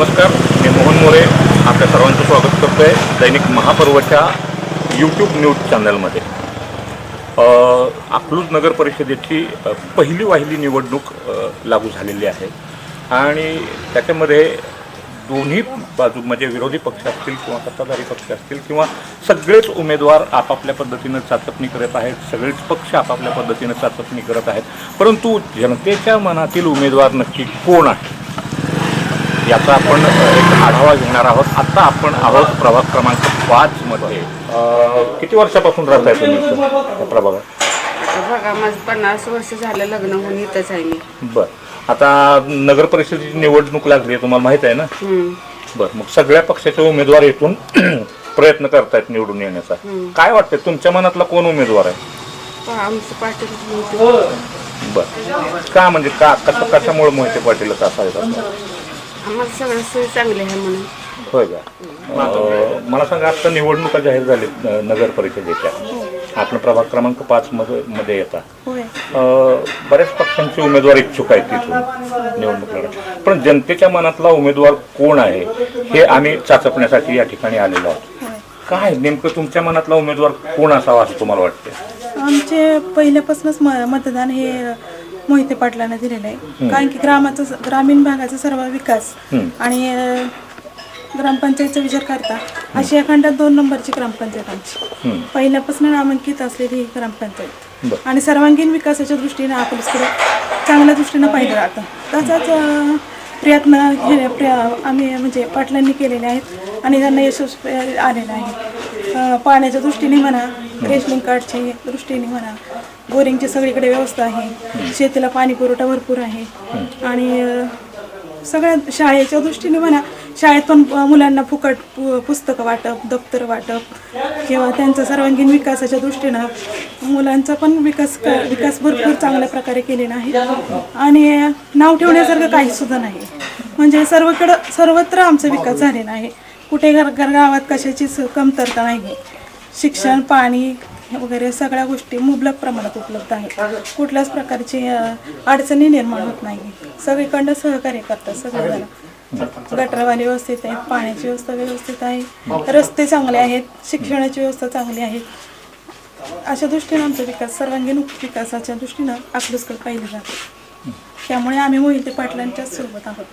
नमस्कार मी मोहन मोरे. आपल्या सर्वांचं स्वागत करतो आहे दैनिक महापर्वच्या यूट्यूब न्यूज चॅनलमध्ये अकलूज नगर परिषदेची पहिली वाहिली निवडणूक लागू झालेली आहे. आणि त्याच्यामध्ये दोन्ही बाजू म्हणजे विरोधी पक्ष असतील किंवा सत्ताधारी पक्ष असतील किंवा सगळेच उमेदवार आपापल्या पद्धतीनं चाचपणी करत आहेत सगळेच पक्ष आपापल्या पद्धतीनं चाचपणी करत आहेत परंतु जनतेच्या मनातील उमेदवार नक्की कोण आहे याचा आपण एक आढावा घेणार आहोत. आता आपण आहोत प्रभाग क्रमांक पाच मध्ये. अ, किती वर्षापासून राहत आहे तुम्ही या प्रभागात? आता बघा माझं पन्नास वर्ष झालं लग्न होऊन इथंच आहे मी. बर. आता नगर परिषदेची निवडणूक लागली आहे तुम्हाला माहीत आहे ना? हम्म. बर मग सगळ्या पक्षाचे उमेदवार येथून प्रयत्न करतायत निवडून येण्याचा. काय वाटतंय तुमच्या मनातला कोण उमेदवार आहे? पहा, आमचं पाटील मोठे. बर. का म्हणजे का कसं कशामुळे मोहिते असायचं असं? आम्हाला सगळं सोय चांगली आहे म्हणून होय का? अं, मला सांगा आता निवडणुका जाहीर झाली नगर परिषदेच्या. आपण प्रभाग क्रमांक पाच मध्ये मध्ये येता. अं, बऱ्याच पक्षांचे उमेदवार इच्छुक आहेत तिथून निवडणूक लढत. पण जनतेच्या मनातला उमेदवार कोण आहे हे आम्ही चाचपण्यासाठी या ठिकाणी आलेलो आहोत. काय नेमकं तुमच्या मनातला उमेदवार कोण असावा असं तुम्हाला वाटतं आमचे पहिल्यापासूनच म- मतदान हे मोहिते पाटलांना दिलेलं आहे कारण की ग्रामाचा ग्रामीण भागाचा सर्व विकास. आणि अं, ग्रामपंचायतचा विचार करता आशिया खंडात दोन नंबरची ग्रामपंचायत आमची. पहिल्यापासून नामांकित असलेली ही ग्रामपंचायत. आणि सर्वांगीण विकासाच्या दृष्टीने आपल्याकडे चांगल्या दृष्टीनं पाहिलं जातं तसाच अं, प्रयत्न हे प्र- आम्ही म्हणजे पाटलांनी केलेले आहेत आणि त्यांना यशस्वी आलेलं आहे पाण्याच्या दृष्टीने म्हणा रेशनिंग कार्डची दृष्टीने म्हणा बोरिंगची सगळीकडे व्यवस्था आहे. शेतीला पाणी पुरवठा भरपूर आहे. आणि सगळ्या शाळेच्या दृष्टीने म्हणा शाळेत पण अ, मुलांना फुकट पु पुस्तकं वाटप दप्तर वाटप किंवा त्यांचा सर्वांगीण विकासाच्या दृष्टीनं मुलांचा पण विकास क विकास भरपूर चांगल्या प्रकारे केलेला आहे. आणि नाव ठेवण्यासारखं काही सुद्धा नाही. म्हणजे सर्वकडं सर्वत्र आमचा विकास झालेला आहे. कुठे घर घर गावात कशाचीच कमतरता नाही शिक्षण पाणी वगैरे सगळ्या गोष्टी मुबलक प्रमाणात उपलब्ध आहेत. कुठल्याच प्रकारची अडचणी निर्माण होत नाही सगळीकडनं सहकार्य करतात सगळेजण. गटरवाली व्यवस्थित आहेत पाण्याची व्यवस्था व्यवस्थित आहे. रस्ते चांगले आहेत शिक्षणाची व्यवस्था चांगली आहे. अशा दृष्टीनं आमचा विकास सर्वांगीण विकासाच्या दृष्टीनं अकलूजकडे पाहिलं जातं. त्यामुळे आम्ही मोहिते पाटलांच्याच सोबत आहोत.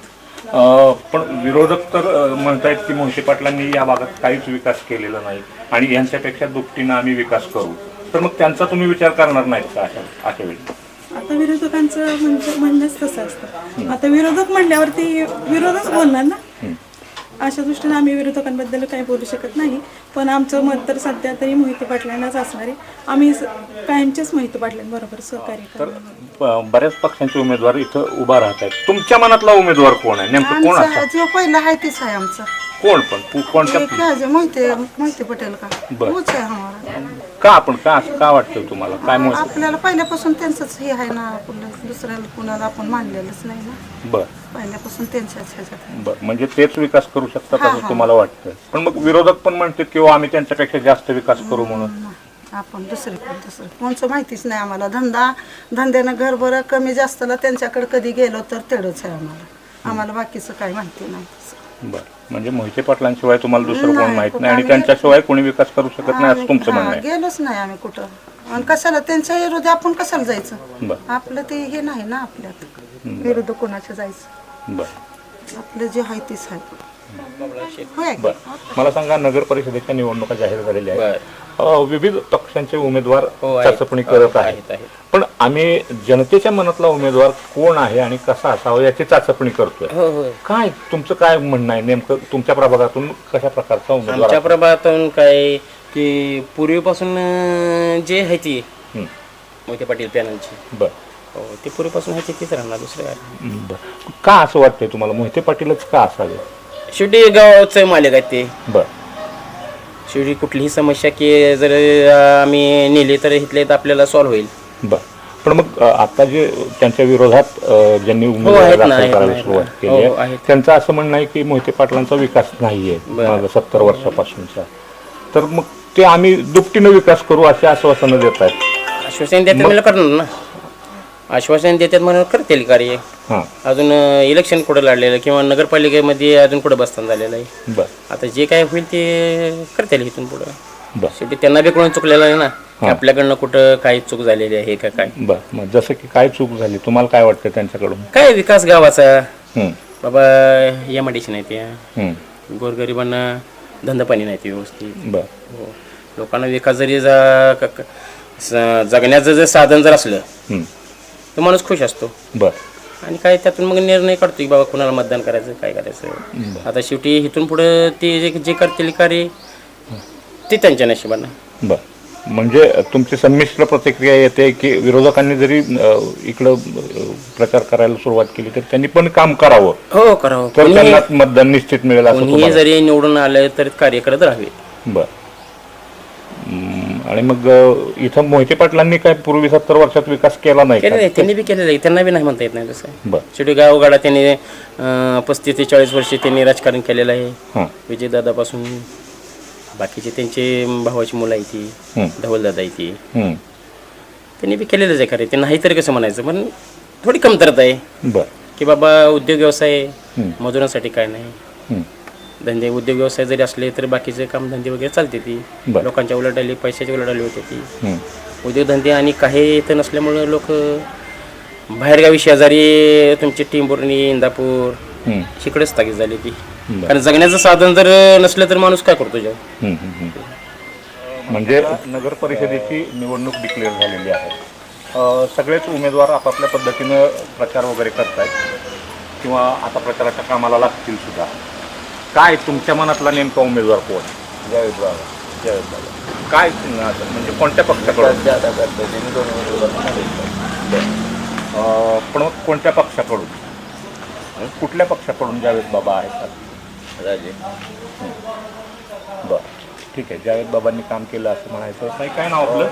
पण विरोधक तर म्हणतायत की मोहिते पाटलांनी या भागात काहीच विकास केलेला नाही आणि यांच्यापेक्षा दुपटीनं आम्ही विकास करू. तर मग त्यांचा तुम्ही विचार करणार नाहीत का अशा अशा वेळी? आता विरोधकांचं म्हणजे म्हणणंच तसं असतं. आता विरोधक म्हणल्यावरती विरोधच बोलणार ना? अशा दृष्टीने आम्ही विरोधकांबद्दल काही बोलू शकत नाही. पण आमचं मत तर सध्या तरी मोहिते पाटलांनाच असणार आहे. आम्ही स- कायमचेच मोहिते पाटलांबरोबर सहकार्य तर करणार ब- बऱ्याच पक्षांचे उमेदवार इथं उभा राहत आहेत. तुमच्या मनातला उमेदवार कोण आहे? नेमकं कोण आमचा जो पहिला आहे तीच आहे आमचा. कोण पण? को- कोणत्या एक आहे जो मोहिते मोहिते पटेल का? बरं. तोच आहे आम्हाला का आपण का असं का वाटतं तुम्हाला? काय मोहिते आपल्याला पहिल्यापासून त्यांचंच हे आहे ना कुठलं दुसऱ्याला कुणाला आपण मानलेलंच नाही ना. बर. पहिल्यापासून त्यांच्याच ह्याच्यात आहे. बर. म्हणजे तेच विकास करू शकतात हा, असं हा. तुम्हाला वाटतं पण मग विरोधक पण म्हणतात किंवा आम्ही त्यांच्यापेक्षा जास्त विकास करू म्हणून. आपण दुसरे कोण दुसरं कोणचं माहितीच नाही आम्हाला. धंदा धंद्यानं घर बरं कमी जास्तला त्यांच्याकडे कधी गेलो तर तेवढंच आहे आम्हाला. आम्हाला बाकीचं काही माहिती नाही. तसं. बर. म्हणजे मोहिते पाटलांशिवाय तुम्हाला दुसरं कोण नाही, माहीत नाही आणि आम्ही- त्यांच्याशिवाय कोणी विकास करू शकत नाही असं आम्ही- तुमचं म्हणणं हा, आहे. गेलोच नाही आम्ही कुठं. आणि कशाला? त्यांच्या विरोधी आपण कशाला जायचं? बर. आपलं ते हे नाही ना आपल्यात. विरुद्ध कोणाच्या जायचं? बर. आपलं जे आहे तेच आहे. बर. मला सांगा नगर परिषदेच्या निवडणुका जाहीर झालेल्या आहेत. विविध पक्षांचे उमेदवार चाचपणी करत आहेत. पण आम्ही जनतेच्या मनातला उमेदवार कोण आहे आणि कसा असावा याची चाचपणी करतोय. हो हो. काय तुमचं काय म्हणणं आहे? नेमकं तुमच्या प्रभागातून कशा प्रकारचा उमेदवार आमच्या प्रभागातून काय की पूर्वीपासून जे आहे ती हं, मोठे पाटील पॅनलची. बर. हो ते पूर्वीपासून आहे तीच राहणार दुसरं काय? का असं वाटतंय तुम्हाला? मोहिते पाटीलच का असावे? शेवटी गावाचं मालिक आहेत ते. बर. शेवटी कुठलीही समस्या की जर आम्ही नेली तर इथले तर आपल्याला सॉल्व्ह होईल. बर. पण मग अ, आता जे त्यांच्या विरोधात अ, ज्यांनी आहेत उमेदवारी ना, दाखल आहेत करायला ना, सुरुवात केली. हो, आहे. आहेत. त्यांचं असं म्हणणं आहे की मोहिते पाटलांचा विकास नाहीये मागं सत्तर वर्षापासूनचा. तर मग ते आम्ही दुपटीनं विकास करू असे आश्वासनं देत आहेत आश्वासन देतात मला करणार ना. आश्वासन देतात म्हणून करतील कार्य. हां अजून इलेक्शन कुठं लढलेलं किंवा नगरपालिकेमध्ये अजून कुठं बसताना झालेलं आहे? बर. आता जे काय होईल ते करता येईल इथून पुढं. बर. शेवटी त्यांना बी कोण चुकलेलं आहे ना आपल्याकडनं कुठं काही चूक झालेली आहे का काय? बर. मग जसं की काय चूक झाली तुम्हाला काय वाटतं त्यांच्याकडून? काय विकास गावाचा? हं, बाबा डी सी नाही ते. हं, गोरगरिबांना धंदा पाणी नाही ते व्यवस्थित. बर. हो. लोकांना विकास जरी जा क- क- स- जगण्याचं जर साधन जर असलं हं, तर माणूस खुश असतो. बर. आणि काय त्यातून मग निर्णय काढतो की बाबा कुणाला मतदान करायचं काय करायचं. आता शेवटी इथून पुढं ते जे जे करतील कार्य ते त्यांच्या नशिबानं बर. म्हणजे तुमची संमिश्र प्रतिक्रिया येते की विरोधकांनी जरी इकडं प्रचार करायला सुरुवात केली तर त्यांनी पण काम करावं. हो करावं. तर कोणीही त्यांना मतदान निश्चित मिळेल जरी निवडून आलं तर कार्य करत राहावे. बर. आणि मग अ, इथं मोहिते पाटलांनी काय पूर्वी सत्तर वर्षात विकास केला नाही केलेलं का? आहे त्यांनी बी केलेलं आहे. त्यांना बी नाही म्हणता येत नाही तसं. बर. शेवटी गावगाडा त्यांनी अं, पस्तीस ते चाळीस वर्षे त्यांनी राजकारण केलेलं आहे. हां. विजयदादापासून बाकीचे त्यांचे भावाची मुलं आहे ती हं, धवलदादा आहे ती. हं, त्यांनी बी केलेलंच आहे खरे ते नाही तरी कसं म्हणायचं पण थोडी कमतरता आहे. बर. की बाबा उद्योग व्यवसाय हं. मजुरांसाठी काय नाही. धंदे उद्योग व्यवसाय जरी असले तर बाकीचे कामधंदे वगैरे चालते ती. बरं. लोकांच्या उलाढाली पैशाची उलाढाली होते ती. हं, उद्योगधंदे आणि काही इथं नसल्यामुळं लोक बाहेरगावी शेजारी तुमची टिंबुर्णी इंदापूर हं, इकडेच स्थागित झाली ती. बरं. कारण जगण्याचं साधन जर नसलं तर माणूस काय करतो जेव्हा हं, हं, हं. म्हणजे नगर परिषदेची निवडणूक डिक्लेअर झालेली आहे. अ, सगळेच उमेदवार आपापल्या पद्धतीनं प्रचार वगैरे करतायत. किंवा आता प्रचाराच्या कामाला लागतील सुद्धा. काय तुमच्या मनातला नेमका उमेदवार कोण? जावेद बाबा जावेद बाबा. काय म्हणजे कोणत्या पक्षाकडून? दोन अ, पण मग कोणत्या पक्षाकडून? कुठल्या पक्षाकडून जावेद बाबा आहेत? राजे. बरं ठीक आहे. जावेद बाबांनी काम केलं असं म्हणायचं नाही काय नाव आपलं?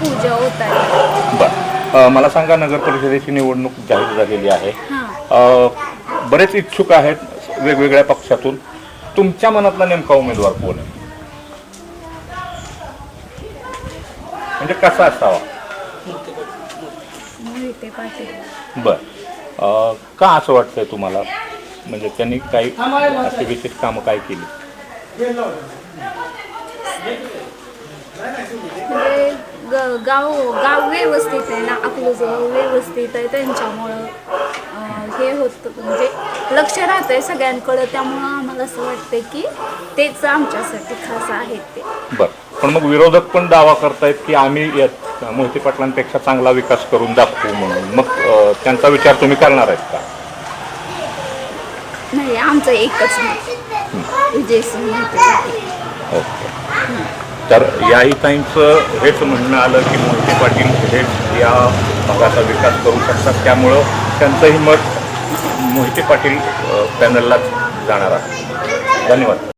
पूजा होत. आहे बर. अ, मला सांगा नगर परिषदेची निवडणूक जाहीर झालेली आहे. अ, बरेच इच्छुक आहेत वेगवेगळ्या पक्षातून. तुमच्या मनातला नेमका उमेदवार कोण आहे? म्हणजे कसा असावा? बर. का असं वाटतंय तुम्हाला? म्हणजे त्यांनी काही अशी विशेष कामं काय केली? गाव गाव व्यवस्थित आहे ना आपलं व्यवस्थित आहे त्यांच्यामुळं. हे होतं. म्हणजे लक्ष राहत आहे सगळ्यांकडं. त्यामुळं आम्हाला असं वाटतं की तेच आमच्यासाठी खास आहेत ते. बर. पण मग विरोधक पण दावा करतायत की आम्ही यात मोहिते पाटलांपेक्षा चांगला विकास करून दाखवू म्हणून. मग अ, त्यांचा विचार तुम्ही करणार आहेत का? नाही आमचं एकच मत. मोहिते पाटील. ओके. तर याही ताईंचं हेच म्हणणं आलं की मोहिते पाटील हेच या भागाचा विकास करू शकतात. त्यामुळं त्यांचंही मत मोहिते पाटील पॅनललाच जाणार आहे धन्यवाद.